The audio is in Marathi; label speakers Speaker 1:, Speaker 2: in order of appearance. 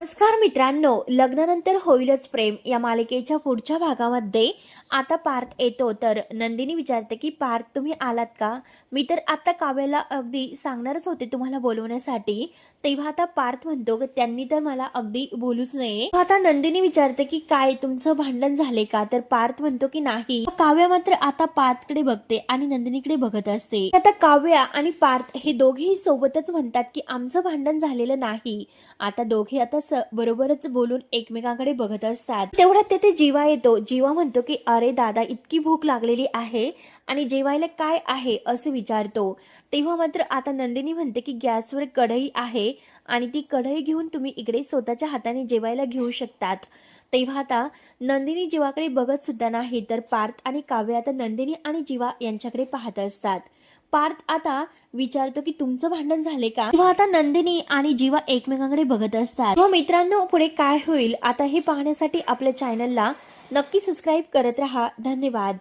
Speaker 1: नमस्कार मित्रांनो लग्नानंतर होईलच प्रेम. या मालिकेच्या पुढच्या भागामध्ये आता पार्थ येतो. तर नंदिनी विचारते की पार्थ तुम्ही आलात का? मी तर आता काव्याला अगदी सांगणारच होते तुम्हाला बोलवण्यासाठी. तेव्हा आता पार्थ म्हणतो की त्यांनी तर मला अगदी बोलूच नये. आता नंदिनी विचारते की काय तुमचं भांडण झाले का? तर पार्थ म्हणतो की नाही. काव्य मात्र आता पार्थकडे बघते आणि नंदिनीकडे बघत असते. आता काव्या आणि पार्थ हे दोघेही सोबतच म्हणतात की आमचं भांडण झालेलं नाही. आता दोघे आता असं बरोबरच बोलून एकमेकांकडे बघत असतात. तेवढ्यात तेथे जीवा येतो. जीवा म्हणतो की अरे दादा इतकी भूक लागलेली आहे आणि जेवायला काय आहे? असं विचारतो. तेव्हा मात्र आता नंदिनी म्हणते की गॅसवर कढई आहे आणि ती कढई घेऊन तुम्ही इकडे स्वतःच्या हाताने जेवायला घेऊ शकतात. तेव्हा आता नंदिनी जीवाकडे बघत सुद्धा नाही तर पार्थ आणि काव्य आता नंदिनी आणि जीवा यांच्याकडे पाहत असतात. पार्थ आता विचारतो की तुमचं भांडण झाले का? तेव्हा आता नंदिनी आणि जीवा एकमेकांकडे बघत असतात. तेव्हा मित्रांनो पुढे काय होईल? आता हे पाहण्यासाठी आपल्या चॅनलला नक्की सबस्क्राईब करत राहा. धन्यवाद.